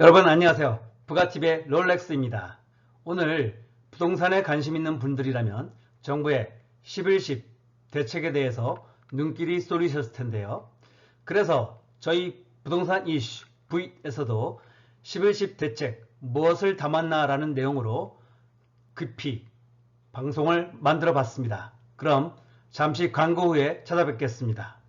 여러분 안녕하세요. 부가TV의 롤렉스입니다. 오늘 부동산에 관심 있는 분들이라면 정부의 11십 대책에 대해서 눈길이 쏠리셨을 텐데요. 그래서 저희 부동산 이슈 V에서도 11십 대책 무엇을 담았나 라는 내용으로 급히 방송을 만들어 봤습니다. 그럼 잠시 광고 후에 찾아뵙겠습니다.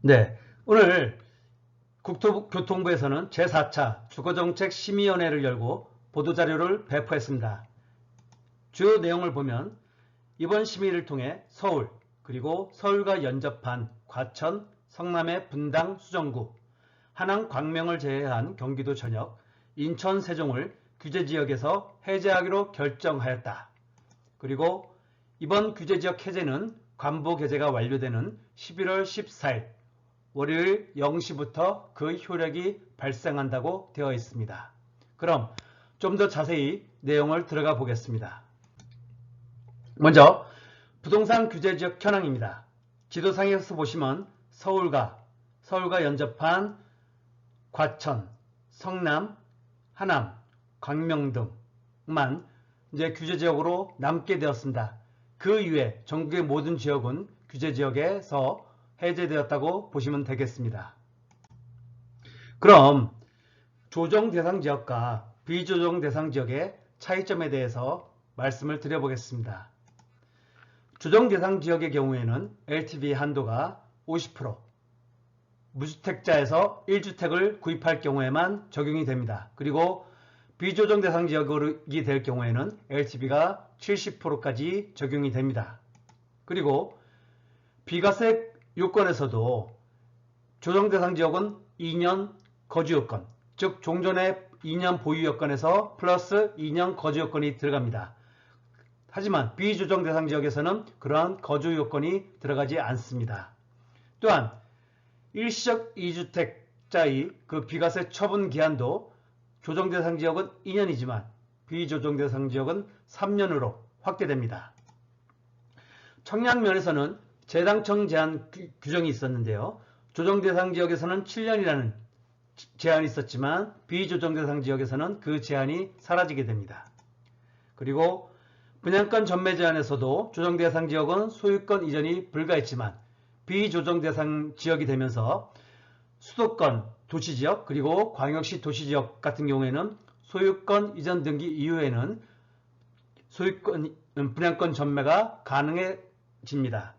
네, 오늘 국토교통부에서는 제4차 주거정책 심의위원회를 열고 보도자료를 배포했습니다. 주요 내용을 보면 이번 심의를 통해 서울 그리고 서울과 연접한 과천, 성남의 분당, 수정구, 하남, 광명을 제외한 경기도 전역, 인천, 세종을 규제지역에서 해제하기로 결정하였다. 그리고 이번 규제지역 해제는 관부 개제가 완료되는 11월 14일 월요일 0시부터 그 효력이 발생한다고 되어 있습니다. 그럼 좀 더 자세히 내용을 들어가 보겠습니다. 먼저 부동산 규제 지역 현황입니다. 지도상에서 보시면 서울과 서울과 연접한 과천, 성남, 하남, 광명 등만 이제 규제 지역으로 남게 되었습니다. 그 이외 전국의 모든 지역은 규제 지역에서 해제되었다고 보시면 되겠습니다. 그럼 조정 대상 지역과 비조정 대상 지역의 차이점에 대해서 말씀을 드려보겠습니다. 조정 대상 지역의 경우에는 LTV 한도가 50%, 무주택자에서 1주택을 구입할 경우에만 적용이 됩니다. 그리고 비조정 대상 지역이 될 경우에는 LTV가 70%까지 적용이 됩니다. 그리고 비과세 요건에서도 조정 대상 지역은 2년 거주 요건, 즉 종전의 2년 보유 요건에서 플러스 2년 거주 요건이 들어갑니다. 하지만 비조정 대상 지역에서는 그러한 거주 요건이 들어가지 않습니다. 또한 일시적 2주택자의 그 비과세 처분 기한도 조정 대상 지역은 2년이지만 비조정 대상 지역은 3년으로 확대됩니다. 청약면에서는 재당청 제한 규정이 있었는데요. 조정 대상 지역에서는 7년이라는 제한이 있었지만 비조정 대상 지역에서는 그 제한이 사라지게 됩니다. 그리고 분양권 전매 제한에서도 조정 대상 지역은 소유권 이전이 불가했지만 비조정 대상 지역이 되면서 수도권 도시지역 그리고 광역시 도시지역 같은 경우에는 소유권 이전 등기 이후에는 소유권 분양권 전매가 가능해집니다.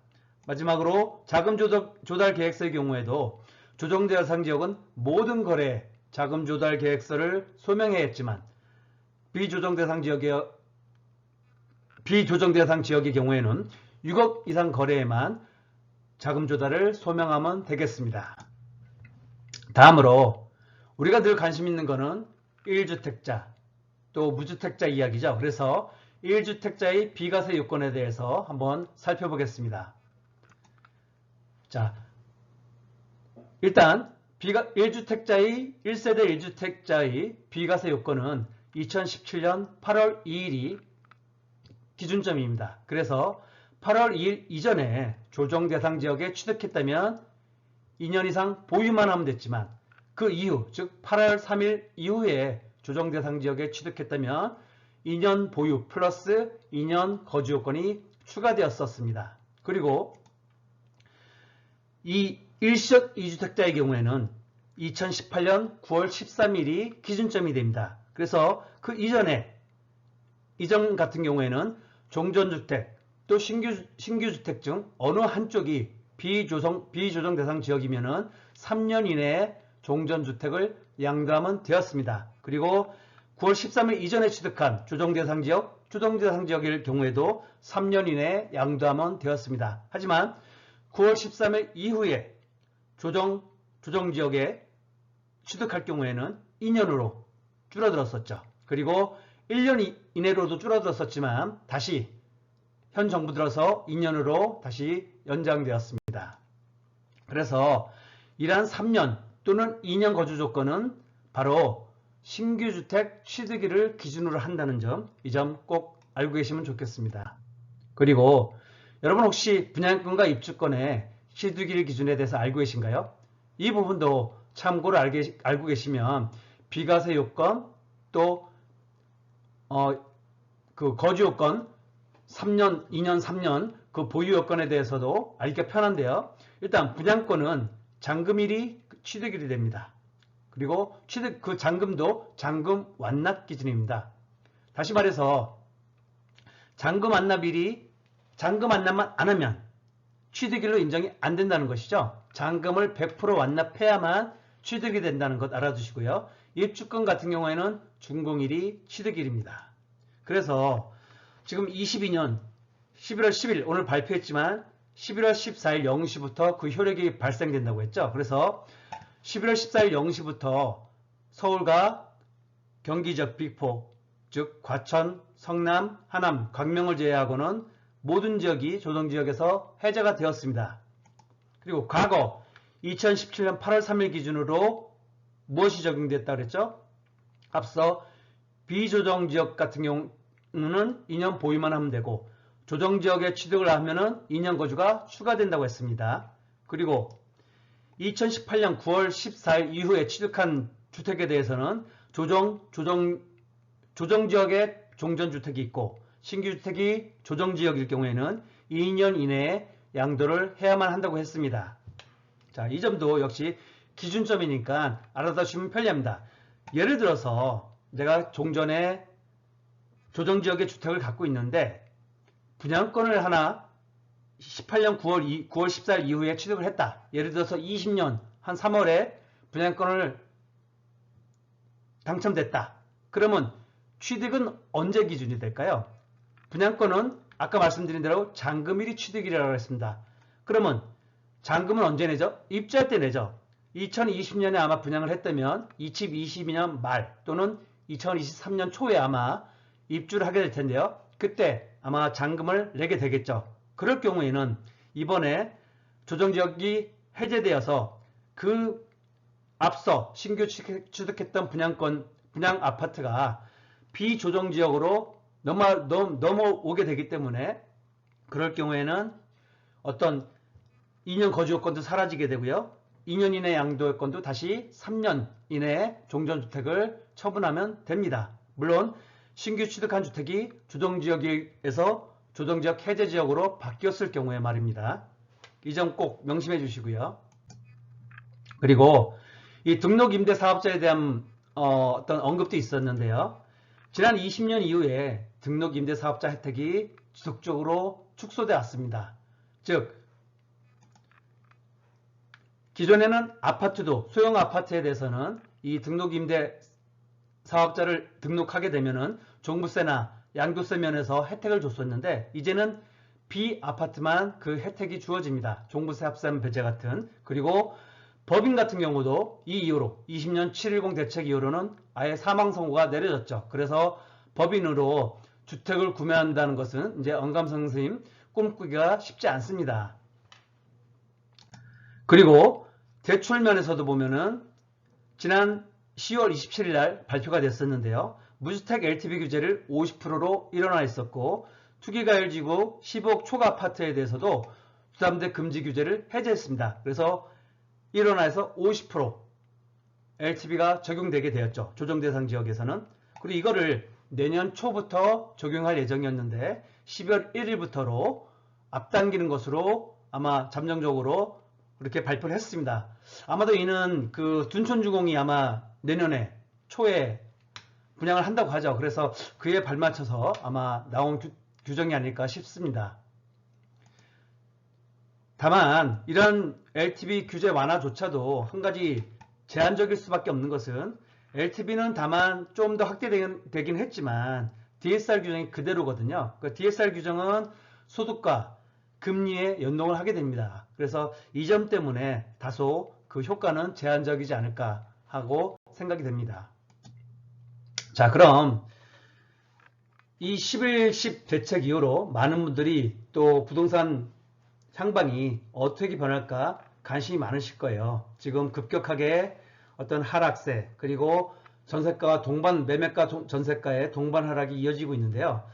마지막으로 자금 조달 계획서의 경우에도 조정 대상 지역은 모든 거래 자금 조달 계획서를 소명해야 했지만 비조정 대상 지역의 비조정 대상 지역의 경우에는 6억 이상 거래에만 자금 조달을 소명하면 되겠습니다. 다음으로 우리가 늘 관심 있는 것은 1주택자 또 무주택자 이야기죠. 그래서 1주택자의 비과세 요건에 대해서 한번 살펴보겠습니다. 자, 일단 비가 1주택자의 1세대 1주택자의 비과세 요건은 2017년 8월 2일이 기준점입니다. 그래서 8월 2일 이전에 조정 대상 지역에 취득했다면 2년 이상 보유만 하면 됐지만 그 이후 즉 8월 3일 이후에 조정 대상 지역에 취득했다면 2년 보유 플러스 2년 거주 요건이 추가되었었습니다. 그리고 이 일시적 2주택자의 경우에는 2018년 9월 13일이 기준점이 됩니다. 그래서 그 이전에 이전 같은 경우에는 종전주택 또 신규, 신규주택 중 어느 한쪽이 비조정, 비조정 대상 지역이면은 3년 이내에 종전주택을 양도하면 되었습니다. 그리고 9월 13일 이전에 취득한 조정 대상 지역, 조정 대상 지역일 경우에도 3년 이내에 양도하면 되었습니다. 하지만 9월 13일 이후에 조정, 조정지역에 취득할 경우에는 2년으로 줄어들었었죠. 그리고 1년 이내로도 줄어들었었지만 다시 현 정부 들어서 2년으로 다시 연장되었습니다. 그래서 이러한 3년 또는 2년 거주 조건은 바로 신규 주택 취득일을 기준으로 한다는 점, 이 점 꼭 알고 계시면 좋겠습니다. 그리고 여러분 혹시 분양권과 입주권의 취득일 기준에 대해서 알고 계신가요? 이 부분도 참고로 알게, 알고 계시면 비과세 요건 또 어, 그 거주 요건 3년, 2년, 3년 그 보유 요건에 대해서도 알기가 편한데요. 일단 분양권은 잔금일이 취득일이 됩니다. 그리고 취득 그 잔금도 잔금 완납 기준입니다. 다시 말해서 잔금 완납일이 잔금 완납만 안 하면 취득일로 인정이 안 된다는 것이죠. 잔금을 100% 완납해야만 취득이 된다는 것 알아두시고요. 입주권 같은 경우에는 준공일이 취득일입니다. 그래서 지금 22년 11월 10일 오늘 발표했지만 11월 14일 0시부터 그 효력이 발생된다고 했죠. 그래서 11월 14일 0시부터 서울과 경기 지역 빅4 즉 과천, 성남, 하남, 광명을 제외하고는 모든 지역이 조정지역에서 해제가 되었습니다. 그리고 과거 2017년 8월 3일 기준으로 무엇이 적용됐다 그랬죠? 앞서 비조정지역 같은 경우는 2년 보유만 하면 되고 조정지역에 취득을 하면 은 2년 거주가 추가된다고 했습니다. 그리고 2018년 9월 14일 이후에 취득한 주택에 대해서는 조정, 조정, 조정지역에 종전주택이 있고 신규 주택이 조정지역일 경우에는 2년 이내에 양도를 해야만 한다고 했습니다. 자, 이 점도 역시 기준점이니까 알아두시면 편리합니다. 예를 들어서 내가 종전에 조정지역의 주택을 갖고 있는데 분양권을 하나 18년 9월, 2, 9월 14일 이후에 취득을 했다. 예를 들어서 20년 한 3월에 분양권을 당첨됐다. 그러면 취득은 언제 기준이 될까요? 분양권은 아까 말씀드린 대로 잔금일이 취득일이라고 했습니다. 그러면 잔금은 언제 내죠? 입주할 때 내죠. 2020년에 아마 분양을 했다면 2022년 말 또는 2023년 초에 아마 입주를 하게 될 텐데요. 그때 아마 잔금을 내게 되겠죠. 그럴 경우에는 이번에 조정지역이 해제되어서 그 앞서 신규 취득했던 분양권, 분양 아파트가 비조정지역으로 넘어, 넘어오게 되기 때문에 그럴 경우에는 어떤 2년 거주 요건도 사라지게 되고요. 2년 이내 양도 요건도 다시 3년 이내에 종전주택을 처분하면 됩니다. 물론 신규 취득한 주택이 조정지역에서 조정지역 해제지역으로 바뀌었을 경우에 말입니다. 이 점 꼭 명심해 주시고요. 그리고 이 등록임대사업자에 대한 어, 떤 언급도 있었는데요. 지난 20년 이후에 등록 임대사업자 혜택이 지속적으로 축소되어 왔습니다. 즉 기존에는 아파트도 소형 아파트에 대해서는 이 등록 임대 사업자를 등록하게 되면은 종부세나 양도세 면에서 혜택을 줬었는데 이제는 비아파트만 그 혜택이 주어집니다. 종부세 합산 배제 같은 그리고 법인 같은 경우도 이 이후로 20년 710 대책 이후로는 아예 사망 선고가 내려졌죠. 그래서 법인으로 주택을 구매한다는 것은 이제 언감성 스님 꿈꾸기가 쉽지 않습니다. 그리고 대출 면에서도 보면은 지난 10월 27일 날 발표가 됐었는데요. 무주택 LTV 규제를 50%로 일어나 있었고 투기가열지구 15억 초과 아파트에 대해서도 부담대 금지 규제를 해제했습니다. 그래서 일어나서 50% LTV가 적용되게 되었죠. 조정 대상 지역에서는. 그리고 이거를 내년 초부터 적용할 예정이었는데 12월 1일부터로 앞당기는 것으로 아마 잠정적으로 그렇게 발표를 했습니다. 아마도 이는 그 둔촌주공이 아마 내년에 초에 분양을 한다고 하죠. 그래서 그에 발맞춰서 아마 나온 규, 규정이 아닐까 싶습니다. 다만 이런 LTV 규제 완화조차도 한 가지 제한적일 수밖에 없는 것은 LTV는 다만 좀 더 확대되긴 했지만 DSR 규정이 그대로거든요. 그 DSR 규정은 소득과 금리에 연동을 하게 됩니다. 그래서 이 점 때문에 다소 그 효과는 제한적이지 않을까 하고 생각이 됩니다. 자, 그럼 이 11십 대책 이후로 많은 분들이 또 부동산 향방이 어떻게 변할까 관심이 많으실 거예요. 지금 급격하게 어떤 하락세 그리고 전세가와 동반 매매가 동- 전세가의 동반 하락이 이어지고 있는데요.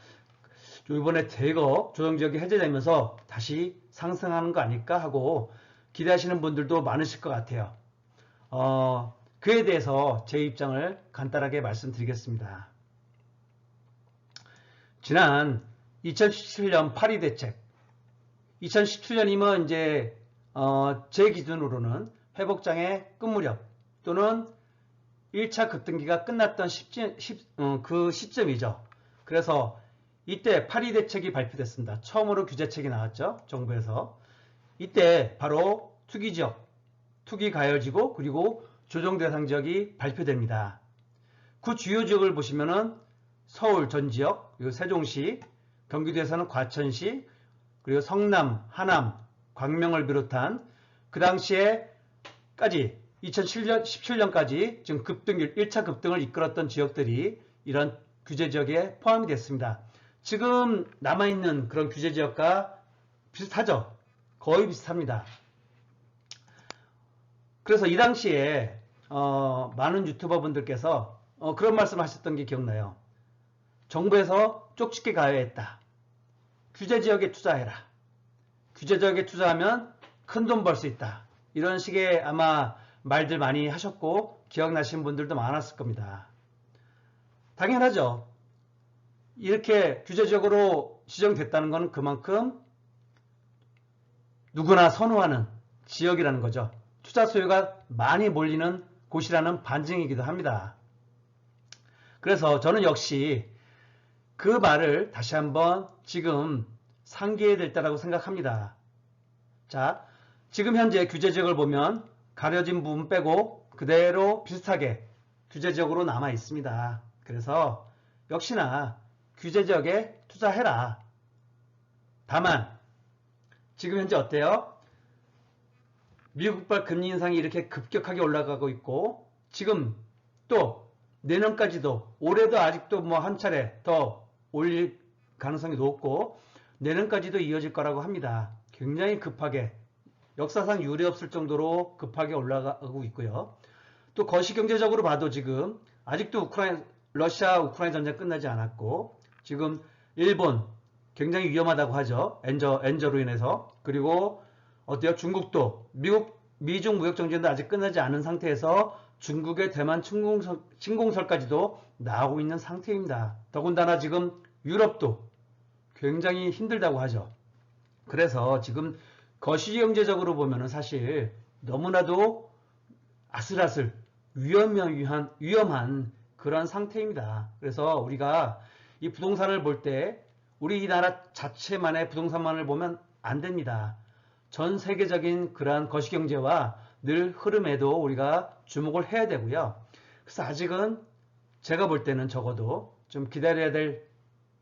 이번에 대거 조정지역이 해제되면서 다시 상승하는 거 아닐까 하고 기대하시는 분들도 많으실 것 같아요. 어, 그에 대해서 제 입장을 간단하게 말씀드리겠습니다. 지난 2017년 파리 대책, 2017년이면 이제 어, 제 기준으로는 회복장의 끝 무렵 또는 1차 급등기가 끝났던 시점, 시- 어, 그 시점이죠. 그래서 이때 파리 대책이 발표됐습니다. 처음으로 규제책이 나왔죠. 정부에서. 이때 바로 투기 지역, 투기 가열지구 그리고 조정 대상 지역이 발표됩니다. 그 주요 지역을 보시면은 서울 전 지역, 그리고 세종시, 경기도에서는 과천시, 그리고 성남, 하남, 광명을 비롯한 그 당시에까지 2017년 17년까지 지금 급등 1차 급등을 이끌었던 지역들이 이런 규제 지역에 포함이 됐습니다. 지금 남아 있는 그런 규제 지역과 비슷하죠. 거의 비슷합니다. 그래서 이 당시에 어, 많은 유튜버 분들께서 어, 그런 말씀 하셨던 게 기억나요. 정부에서 쪽집게 가해했다. 규제 지역에 투자해라. 규제 지역에 투자하면 큰 돈 벌 수 있다. 이런 식의 아마 말들 많이 하셨고 기억나시는 분들도 많았을 겁니다. 당연하죠. 이렇게 규제 지역으로 지정됐다는 것은 그만큼 누구나 선호하는 지역이라는 거죠. 투자 수요가 많이 몰리는 곳이라는 반증이기도 합니다. 그래서 저는 역시 그 말을 다시 한번 지금 상기해야 될 때라고 생각합니다. 자, 지금 현재 규제 지역을 보면 가려진 부분 빼고 그대로 비슷하게 규제 지역으로 남아 있습니다. 그래서 역시나 규제 지역에 투자해라. 다만 지금 현재 어때요? 미국발 금리 인상이 이렇게 급격하게 올라가고 있고 지금 또 내년까지도 올해도 아직도 뭐 한 차례 더 올릴 가능성이 높고 내년까지도 이어질 거라고 합니다. 굉장히 급하게 역사상 유례 없을 정도로 급하게 올라가고 있고요. 또 거시경제적으로 봐도 지금 아직도 우크라이나 러시아 우크라이나 전쟁 끝나지 않았고 지금 일본 굉장히 위험하다고 하죠. 엔저 엔저로 인해서 그리고 어때요? 중국도 미국 미중 무역 정전도 아직 끝나지 않은 상태에서 중국의 대만 침공설, 침공설까지도 나오고 있는 상태입니다. 더군다나 지금 유럽도 굉장히 힘들다고 하죠. 그래서 지금 거시 경제적으로 보면은 사실 너무나도 아슬아슬 위험한 위험한 그런 상태입니다. 그래서 우리가 이 부동산을 볼 때 우리 이 나라 자체만의 부동산만을 보면 안 됩니다. 전 세계적인 그러한 거시경제와 늘 흐름에도 우리가 주목을 해야 되고요. 그래서 아직은 제가 볼 때는 적어도 좀 기다려야 될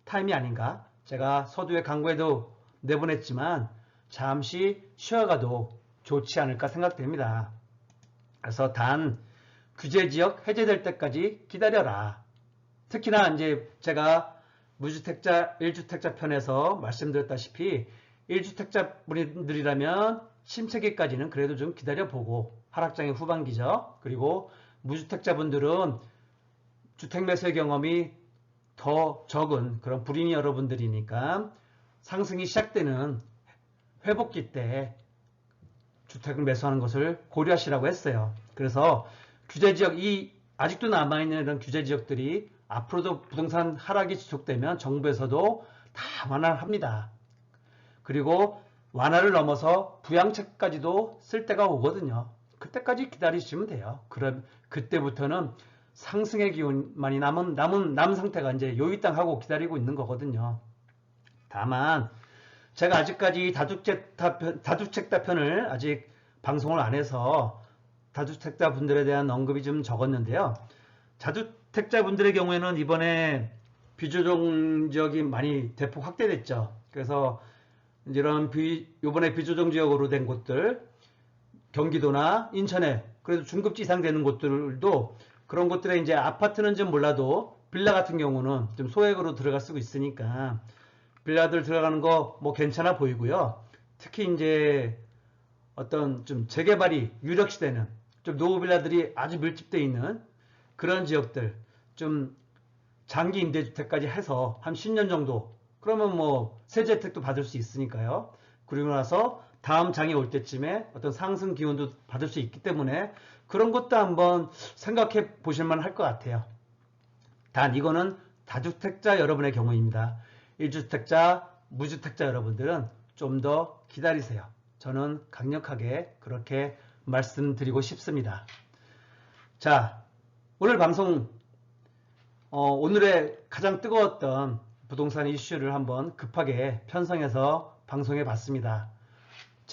타임이 아닌가. 제가 서두에 강구에도 내보냈지만 잠시 쉬어가도 좋지 않을까 생각됩니다. 그래서 단 규제 지역 해제될 때까지 기다려라. 특히나 이제 제가 무주택자 1주택자 편에서 말씀드렸다시피 1주택자 분들이라면 침체기까지는 그래도 좀 기다려보고 하락장의 후반기죠. 그리고 무주택자 분들은 주택 매수의 경험이 더 적은 그런 불인이 여러분들이니까 상승이 시작되는 회복기 때 주택을 매수하는 것을 고려하시라고 했어요. 그래서 규제 지역 이 아직도 남아있는 이런 규제 지역들이 앞으로도 부동산 하락이 지속되면 정부에서도 다 완화를 합니다. 그리고 완화를 넘어서 부양책까지도 쓸 때가 오거든요. 그때까지 기다리시면 돼요. 그럼 그때부터는 상승의 기운만이 남은 남은 남 상태가 이제 요일당하고 기다리고 있는 거거든요. 다만 제가 아직까지 다주택자 편, 다주택자 편을 아직 방송을 안 해서 다주택자 분들에 대한 언급이 좀 적었는데요. 다주택자 분들의 경우에는 이번에 비조정 지역이 많이 대폭 확대됐죠. 그래서 이런 비, 이번에 비조정 지역으로 된 곳들, 경기도나 인천에 그래도 중급지 이상 되는 곳들도 그런 곳들에 이제 아파트는 좀 몰라도 빌라 같은 경우는 좀 소액으로 들어갈 수 있으니까 빌라들 들어가는 거 뭐 괜찮아 보이고요. 특히 이제 어떤 좀 재개발이 유력시되는 좀 노후 빌라들이 아주 밀집되어 있는 그런 지역들 좀 장기 임대주택까지 해서 한 10년 정도 그러면 뭐 세제 혜택도 받을 수 있으니까요. 그리고 나서 다음 장이 올 때쯤에 어떤 상승 기운도 받을 수 있기 때문에 그런 것도 한번 생각해 보실 만 할 것 같아요. 단 이거는 다주택자 여러분의 경우입니다. 1주택자, 무주택자 여러분들은 좀 더 기다리세요. 저는 강력하게 그렇게 말씀드리고 싶습니다. 자, 오늘 방송 어, 오늘의 가장 뜨거웠던 부동산 이슈를 한번 급하게 편성해서 방송해 봤습니다.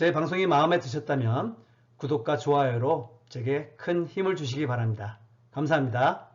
제 방송이 마음에 드셨다면 구독과 좋아요로 제게 큰 힘을 주시기 바랍니다. 감사합니다.